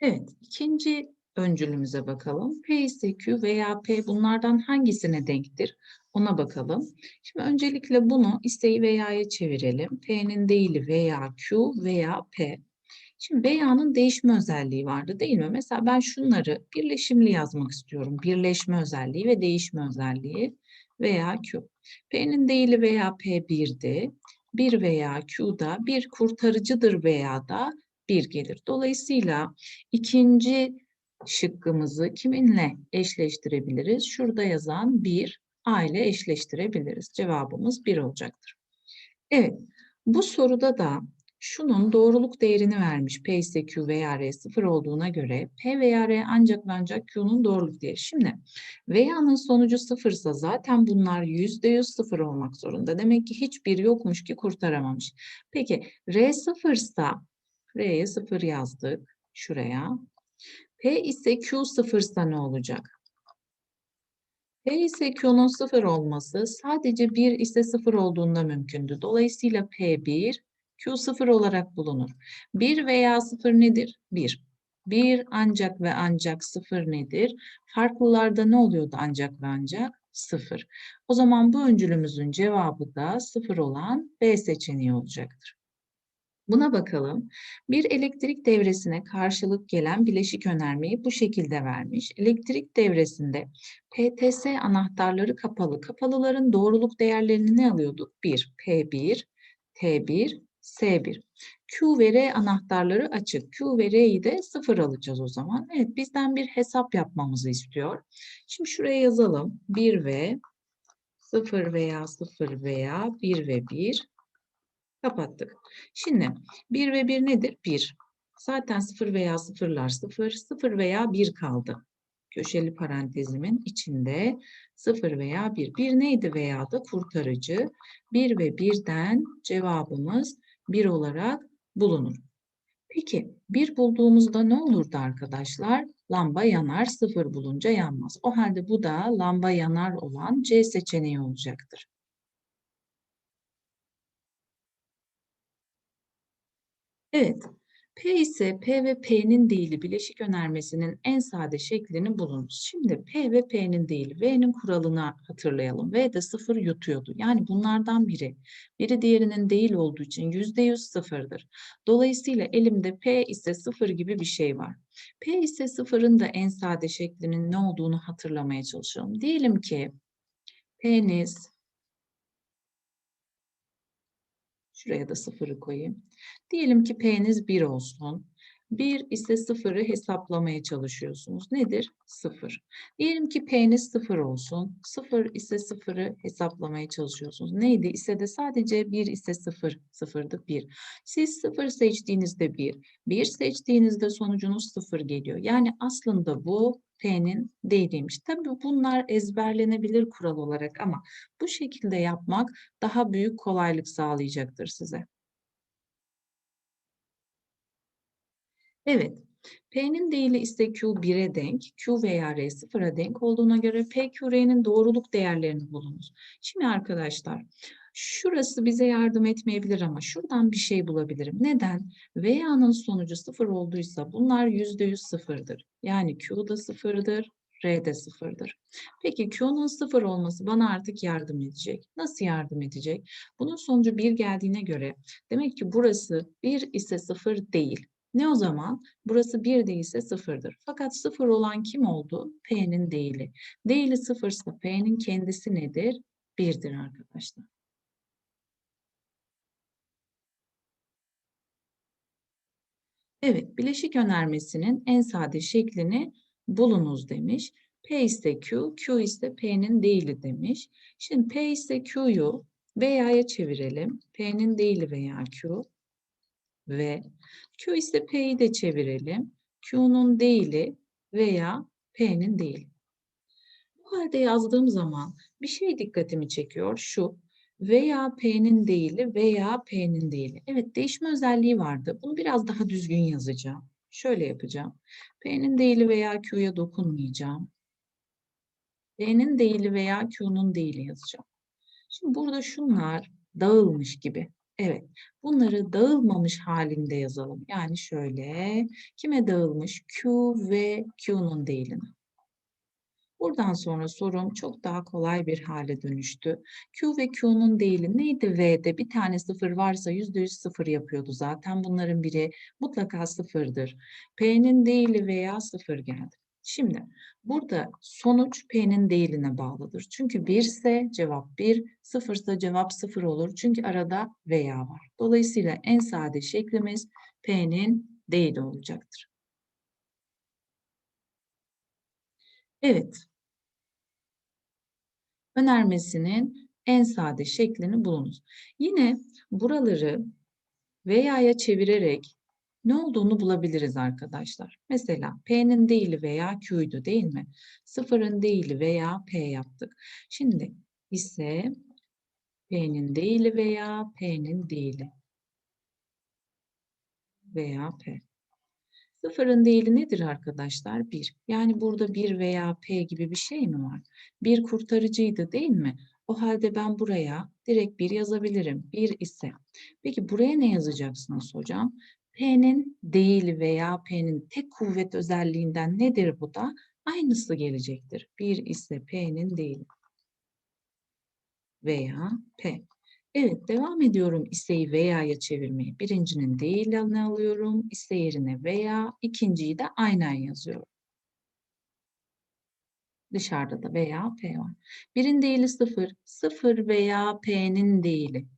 Evet, ikinci öncülümüze bakalım. P ise Q veya P bunlardan hangisine denktir? Ona bakalım. Şimdi öncelikle bunu isteği veya'ya çevirelim. P'nin değili veya Q veya P. Şimdi veya'nın değişme özelliği vardı değil mi? Mesela ben şunları birleşimli yazmak istiyorum. Birleşme özelliği ve değişme özelliği veya Q. P'nin değili veya P 1'di. 1 veya Q'da bir kurtarıcıdır veya da 1 gelir. Dolayısıyla ikinci şıkkımızı kiminle eşleştirebiliriz? Şurada yazan 1 A ile eşleştirebiliriz. Cevabımız 1 olacaktır. Evet, bu soruda da şunun doğruluk değerini vermiş. P ise Q veya R sıfır olduğuna göre P veya R ancak ancak Q'nun doğruluk değeri. Şimdi veya'nın sonucu sıfırsa zaten bunlar yüzde yüz sıfır olmak zorunda. Demek ki hiçbir yokmuş ki kurtaramamış. Peki R sıfırsa R'ye sıfır yazdık şuraya. P ise Q sıfırsa ne olacak? P ise Q'nun sıfır olması sadece 1 ise sıfır olduğunda mümkündü. Dolayısıyla P1, Q sıfır olarak bulunur. 1 veya sıfır nedir? 1. 1 ancak ve ancak sıfır nedir? Farklılarda ne oluyordu ancak ve ancak? Sıfır. O zaman bu öncülümüzün cevabı da sıfır olan B seçeneği olacaktır. Buna bakalım. Bir elektrik devresine karşılık gelen bileşik önermeyi bu şekilde vermiş. Elektrik devresinde PTS anahtarları kapalı. Kapalıların doğruluk değerlerini ne alıyorduk? 1, P1, T1, S1. Q ve R anahtarları açık. Q ve R'yi de sıfır alacağız o zaman. Evet bizden bir hesap yapmamızı istiyor. Şimdi şuraya yazalım. 1 ve 0 veya 0 veya 1 ve 1 Kapattık. Şimdi 1 ve 1 nedir? 1. Zaten 0 veya 0'lar 0, 0 veya 1 kaldı. Köşeli parantezimin içinde 0 veya 1. 1 neydi veya da kurtarıcı. 1 ve 1'den cevabımız 1 olarak bulunur. Peki 1 bulduğumuzda ne olurdu arkadaşlar? Lamba yanar, 0 bulunca yanmaz. O halde bu da lamba yanar olan C seçeneği olacaktır. Evet, P ise P ve P'nin değili bileşik önermesinin en sade şeklini bulunuz. Şimdi P ve P'nin değili V'nin kuralını hatırlayalım. V de sıfır yutuyordu. Yani bunlardan biri. Biri diğerinin değil olduğu için yüzde yüz sıfırdır. Dolayısıyla elimde P ise sıfır gibi bir şey var. P ise sıfırın da en sade şeklinin ne olduğunu hatırlamaya çalışalım. Diyelim ki P'niz Şuraya da sıfırı koyayım. Diyelim ki P'niz 1 olsun. 1 ise sıfırı hesaplamaya çalışıyorsunuz. Nedir? 0. Diyelim ki P'niz 0 olsun. 0 ise sıfırı hesaplamaya çalışıyorsunuz. Neydi? İse de sadece 1 ise 0. Sıfırdı 1. Siz 0 seçtiğinizde 1. 1 seçtiğinizde sonucunuz 0 geliyor. Yani aslında bu P'nin değiliymiş. Tabii bunlar ezberlenebilir kural olarak ama bu şekilde yapmak daha büyük kolaylık sağlayacaktır size. Evet, P'nin değili ise Q 1'e denk, Q veya R 0'a denk olduğuna göre P, Q, R'nin doğruluk değerlerini bulunuz. Şimdi arkadaşlar, şurası bize yardım etmeyebilir ama şuradan bir şey bulabilirim. Neden? Veya'nın sonucu 0 olduysa bunlar %100 sıfırdır. Yani Q da sıfırdır, R de sıfırdır. Peki Q'nun sıfır olması bana artık yardım edecek. Nasıl yardım edecek? Bunun sonucu 1 geldiğine göre demek ki burası 1 ise 0 değil. Ne o zaman? Burası 1 değilse 0'dır. Fakat 0 olan kim oldu? P'nin değili. Değili 0 ise P'nin kendisi nedir? 1'dir arkadaşlar. Evet, bileşik önermesinin en sade şeklini bulunuz demiş. P ise Q, Q ise P'nin değili demiş. Şimdi P ise Q'yu veya'ya çevirelim. P'nin değili veya Q ve Q ise P'yi de çevirelim. Q'nun değili veya P'nin değili. Bu halde yazdığım zaman bir şey dikkatimi çekiyor. Şu veya P'nin değili veya P'nin değili. Evet değişme özelliği vardı. Bunu biraz daha düzgün yazacağım. Şöyle yapacağım. P'nin değili veya Q'ya dokunmayacağım. P'nin değili veya Q'nun değili yazacağım. Şimdi burada şunlar dağılmış gibi. Evet, bunları dağılmamış halinde yazalım. Yani şöyle, kime dağılmış? Q ve Q'nun değilini. Buradan sonra sorum çok daha kolay bir hale dönüştü. Q ve Q'nun değili neydi V'de? Bir tane sıfır varsa %100 sıfır yapıyordu zaten. Bunların biri mutlaka sıfırdır. P'nin değili veya sıfır geldi. Şimdi burada sonuç P'nin değiline bağlıdır. Çünkü 1 ise cevap 1, 0 ise cevap 0 olur. Çünkü arada veya var. Dolayısıyla en sade şeklimiz P'nin değili olacaktır. Evet. Önermesinin en sade şeklini bulunuz. Yine buraları veya'ya çevirerek ne olduğunu bulabiliriz arkadaşlar. Mesela P'nin değili veya Q'ydu değil mi? Sıfırın değili veya P yaptık. Şimdi ise P'nin değili veya P'nin değili veya P. Sıfırın değili nedir arkadaşlar? 1. Yani burada 1 veya P gibi bir şey mi var? 1 kurtarıcıydı değil mi? O halde ben buraya direkt 1 yazabilirim. 1 ise. Peki buraya ne yazacaksınız hocam? P'nin değili veya P'nin tek kuvvet özelliğinden nedir bu da? Aynısı gelecektir. 1 ise P'nin değili veya P. Evet, devam ediyorum iseyi veya'ya çevirmeye. Birincinin değilini alıyorum, ise yerine veya, ikinciyi de aynen yazıyorum. Dışarıda da veya p var. Birin değili sıfır, sıfır veya p'nin değili.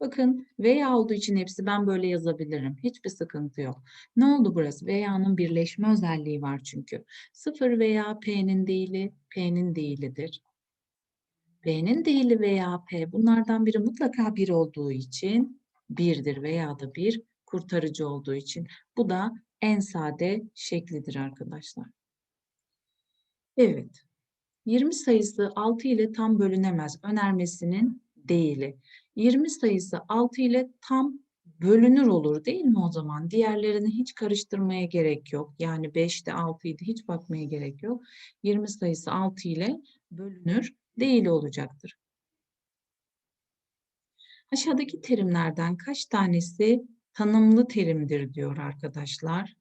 Bakın veya olduğu için hepsi ben böyle yazabilirim. Hiçbir sıkıntı yok. Ne oldu burası? Veya'nın birleşme özelliği var çünkü. Sıfır veya p'nin değili p'nin değilidir. P'nin değili veya P bunlardan biri mutlaka bir olduğu için birdir veya da bir kurtarıcı olduğu için. Bu da en sade şeklidir arkadaşlar. Evet. 20 sayısı 6 ile tam bölünemez. Önermesinin değili. 20 sayısı 6 ile tam bölünür olur değil mi o zaman? Diğerlerini hiç karıştırmaya gerek yok. Yani 5'te 6'ydı hiç bakmaya gerek yok. 20 sayısı 6 ile bölünür değil olacaktır. Aşağıdaki terimlerden kaç tanesi tanımlı terimdir diyor arkadaşlar.